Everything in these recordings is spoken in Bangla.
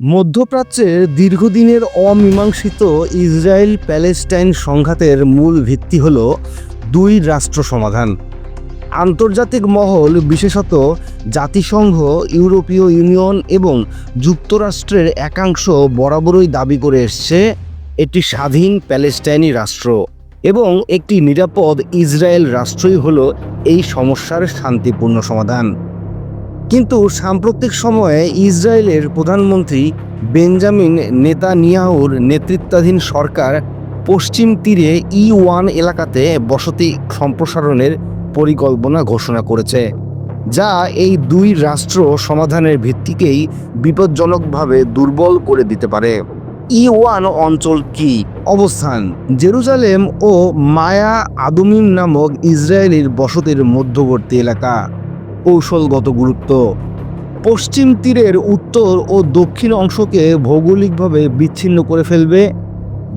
মধ্যপ্রাচ্যের দীর্ঘদিনের অমীমাংসিত ইসরায়েল প্যালেস্টাইন সংঘাতের মূল ভিত্তি হল দুই রাষ্ট্র সমাধান। আন্তর্জাতিক মহল, বিশেষত জাতিসংঘ, ইউরোপীয় ইউনিয়ন এবং যুক্তরাষ্ট্রের একাংশ বরাবরই দাবি করে এসছে একটি স্বাধীন প্যালেস্টাইনি রাষ্ট্র এবং একটি নিরাপদ ইসরায়েল রাষ্ট্রই হল এই সমস্যার শান্তিপূর্ণ সমাধান। কিন্তু সাম্প্রতিক সময়ে ইসরায়েলের প্রধানমন্ত্রী বেঞ্জামিন নেতানিয়াহুর নেতৃত্বাধীন সরকার পশ্চিম তীরে ই ওয়ান এলাকাতে বসতি সম্প্রসারণের পরিকল্পনা ঘোষণা করেছে, যা এই দুই রাষ্ট্র সমাধানের ভিত্তিকেই বিপজ্জনকভাবে দুর্বল করে দিতে পারে। ই ওয়ান অঞ্চল কি? অবস্থান, জেরুজালেম ও মায়া আদুমিম নামক ইসরায়েলের বসতির মধ্যবর্তী এলাকা। কৌশলগত গুরুত্ব। পশ্চিম তীরের উত্তর ও দক্ষিণ অংশকে ভৌগোলিকভাবে বিচ্ছিন্ন করে ফেলবে।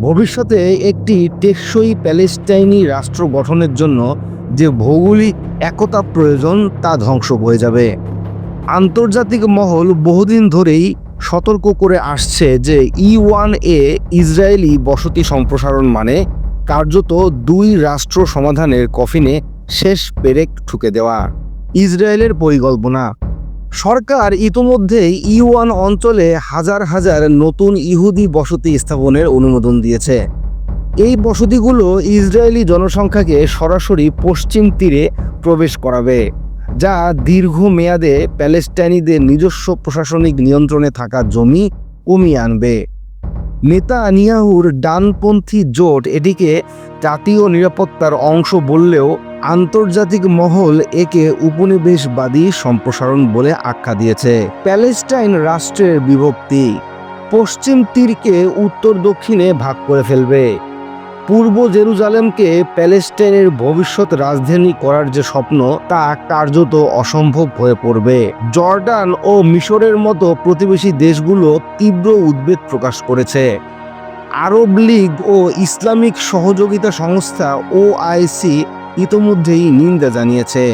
ভবিষ্যতে একটি টেকসই প্যালেস্টাইনি রাষ্ট্র গঠনের জন্য যে ভৌগোলিক একতা প্রয়োজন তা ধ্বংস হয়ে যাবে। আন্তর্জাতিক মহল বহুদিন ধরেই সতর্ক করে আসছে যে ই ওয়ান এ ইসরায়েলি বসতি সম্প্রসারণ মানে কার্যত দুই রাষ্ট্র সমাধানের কফিনে শেষ পেরেক ঠুকে দেওয়া। ইসরায়েলের পরিকল্পনা। সরকার ইতোমধ্যেই ইউয়ান অঞ্চলে হাজার হাজার নতুন ইহুদি বসতি স্থাপনের অনুমোদন দিয়েছে। এই বসতিগুলো ইসরায়েলি জনসংখ্যাকে সরাসরি পশ্চিম তীরে প্রবেশ করাবে, যা দীর্ঘমেয়াদে প্যালেস্টাইনিদের নিজস্ব প্রশাসনিক নিয়ন্ত্রণে থাকা জমি কমিয়ে আনবে। নেতানিয়াহুর ডানপন্থী জোট এটিকে জাতীয় নিরাপত্তার অংশ বললেও আন্তর্জাতিক মহল একে উপনিবেশবাদী সম্প্রসারণ বলে আখ্যা দিয়েছে। প্যালেস্টাইন রাষ্ট্রের বিভক্তি পশ্চিম তীরকে উত্তর দক্ষিণে ভাগ করে ফেলবে। পূর্ব জেরুজালেমকে প্যালেস্টাইনের ভবিষ্যৎ রাজধানী করার যে স্বপ্ন, তা কার্যত অসম্ভব হয়ে পড়বে। জর্ডান ও মিশরের মতো প্রতিবেশী দেশগুলো তীব্র উদ্বেগ প্রকাশ করেছে। আরব লীগ ও ইসলামিক সহযোগিতা সংস্থা ওআইসি ইতোমধ্যেই নিন্দা জানিয়েছে।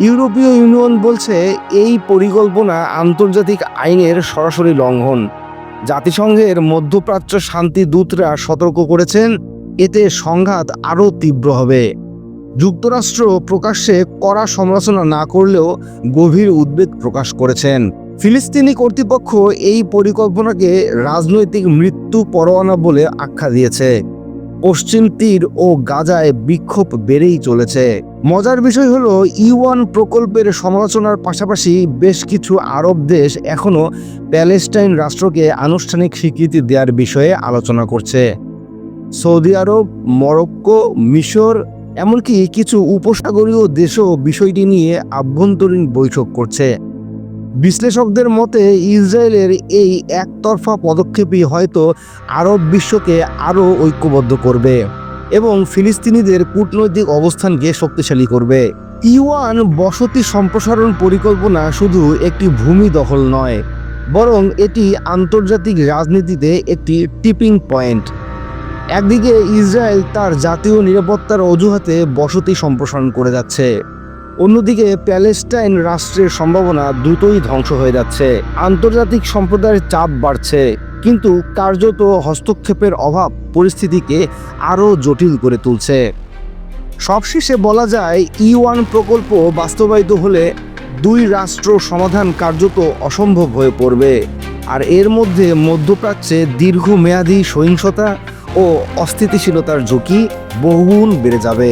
ইউরোপীয় ইউনিয়ন বলছে, এই পরিকল্পনা আন্তর্জাতিক আইনের সরাসরি লঙ্ঘন। জাতিসংঘের মধ্যপ্রাচ্য শান্তি দূতরা সতর্ক করেছেন এতে সংঘাত আরও তীব্র হবে। যুক্তরাষ্ট্র প্রকাশ্যে কড়া সমালোচনা না করলেও গভীর উদ্বেগ প্রকাশ করেছেন। ফিলিস্তিনি কর্তৃপক্ষ এই পরিকল্পনাকে রাজনৈতিক মৃত্যু পরোয়ানা বলে আখ্যা দিয়েছে। পশ্চিম তীর ও গাজায় বিক্ষোভ বেড়েই চলেছে। মজার বিষয় হল, ইউয়ান প্রকল্পের সমালোচনার পাশাপাশি বেশ কিছু আরব দেশ এখনও প্যালেস্টাইন রাষ্ট্রকে আনুষ্ঠানিক স্বীকৃতি দেওয়ার বিষয়ে আলোচনা করছে। সৌদি আরব, মরক্কো, মিশর, এমনকি কিছু উপসাগরীয় দেশও বিষয়টি নিয়ে আভ্যন্তরীণ বৈঠক করছে। বিশ্লেষকদের মতে, ইসরায়েলের এই একতরফা পদক্ষেপই হয়তো আরব বিশ্বকে আরও ঐক্যবদ্ধ করবে এবং ফিলিস্তিনিদের কূটনৈতিক অবস্থানকে শক্তিশালী করবে। ইওয়ান বসতি সম্প্রসারণ পরিকল্পনা শুধু একটি ভূমি দখল নয়, বরং এটি আন্তর্জাতিক রাজনীতিতে একটি টিপিং পয়েন্ট। একদিকে ইসরায়েল তার জাতীয় নিরাপত্তার অজুহাতে বসতি সম্প্রসারণ করে যাচ্ছে, অন্যদিকে প্যালেস্টাইন রাষ্ট্রের সম্ভাবনা দ্রুতই ধ্বংস হয়ে যাচ্ছে। আন্তর্জাতিক সম্প্রদায়ের চাপ বাড়ছে, কিন্তু কার্যত হস্তক্ষেপের অভাব পরিস্থিতিকে আরও জটিল করে তুলছে। সবশেষে বলা যায় ই ওয়ান প্রকল্প বাস্তবায়িত হলে দুই রাষ্ট্র সমাধান কার্যত অসম্ভব হয়ে পড়বে, আর এর মধ্যে মধ্যপ্রাচ্যে দীর্ঘমেয়াদী সহিংসতা ও অস্থিতিশীলতার ঝুঁকি বহুগুণ বেড়ে যাবে।